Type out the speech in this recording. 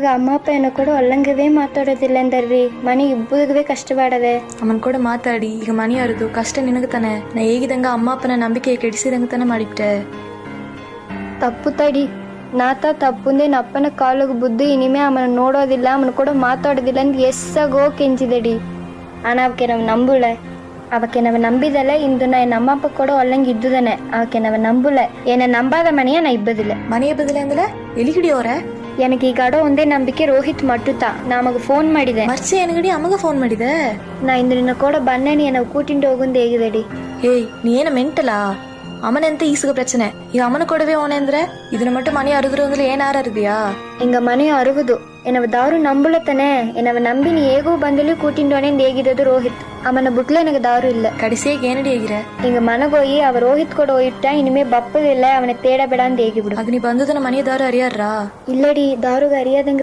ಈಗ ಅಮ್ಮ ಅಪ್ಪ ಏನೋ ಕೂಡ ಒಲ್ಲಂಗವೇ ಮಾತಾಡೋದಿಲ್ಲ ಅಂದರ್ರಿ ಮನೆಗೆ ಇಬ್ಬರಿಗೂ ಕಷ್ಟವಾಡದೆ ಅವನ ಕೂಡ ಮಾತಾಡಿ ಈಗ ಮನೆ ಅರದು ಕಷ್ಟ ನಿನಗೆ ತಾನೆ ನಾ ಹೇಗಿದಂಗ ಅಮ್ಮ ಅಪ್ಪನ ನಂಬಿಕೆ ಕೆಡಿಸಿದಂಗ ತಾನೆ ಮಾಡಿಬಿಟ್ಟೆ ತಪ್ಪು ತಡಿ ನಾತ ತಪ್ಪುಂದೆ ನಪ್ಪನ ಕಾಲಿಗೆ ಬುದ್ಧಿ ಇನಿಮೆ ಅವನ ನೋಡೋದಿಲ್ಲ ಅವನ ಕೂಡ ಮಾತಾಡೋದಿಲ್ಲ ಅಂತ ಎಸ್ಸಾಗೋ ಕೆಂಚಿದಡಿ ಆನ ಅವಕ್ಕೆ ನಾವು ನಂಬುಳೆ ಅವಕ್ಕೆ ನಾವು ನಂಬಿದಲೆ ಇಂದು ನಾ ನಮ್ಮ ಅಪ್ಪ ಕೂಡ ಒಲ್ಲಂಗೆ ಇದ್ದುದನೆ ಅವಕ್ಕೆ ನಾವು ನಂಬುಲೆ ಏನ ನಂಬಾದ ಮನೆಯ ನಾ ಇಬ್ಬದಿಲ್ಲ ಮನೆಯ ಬದಲೆ ಅಂದ್ರೆ ಎಲಿಗಿಡಿಯೋರೆ ನನಗೆ ಈ ಗಡೋ ಒಂದೇ ನಂಬಿಕೆ ರೋಹಿತ್ ಮಟ್ಟುತ್ತಾ ನಮಗೆ ಫೋನ್ ಮಾಡಿದೆ ಮರ್ಚೆ ಏನಗಡಿ ಅಮ್ಮಗ ಫೋನ್ ಮಾಡಿದೆ ನಾ ಇಂದ್ರಿನ ಕೂಡ ಬನ್ನೇನಿ ಏನವು ಕೂಟಿಂಡು ಹೋಗುಂದು ಹೇಗಿದೆಡಿ ಏಯ್ ನೀ ಏನ ಮೆಂಟಲಾ அவன் எந்த ஈசுக பிரச்சனை இது அவனு கூடவே ஓனேந்திர இதுல மட்டும் மணி அருகுறவங்களை ஏன் ஆறு அருதியா எங்க மணி அருகுது எனவ தாரு நம்புலத்தனே எனவ நம்பி நீ ஏகோ பந்திலையும் கூட்டிட்டு தேகிதது ரோஹித் அவனை புட்ல எனக்கு தாரு இல்ல கடைசியே ஏனடி ஏகிற எங்க மன போய் அவ ரோஹித் கூட ஓயிட்டா இனிமே பப்பது இல்ல அவனை தேடப்படான்னு ஏகி அது நீ பந்துதன மணியை தாரு அறியாடுறா இல்லடி தாருக அறியாதுங்க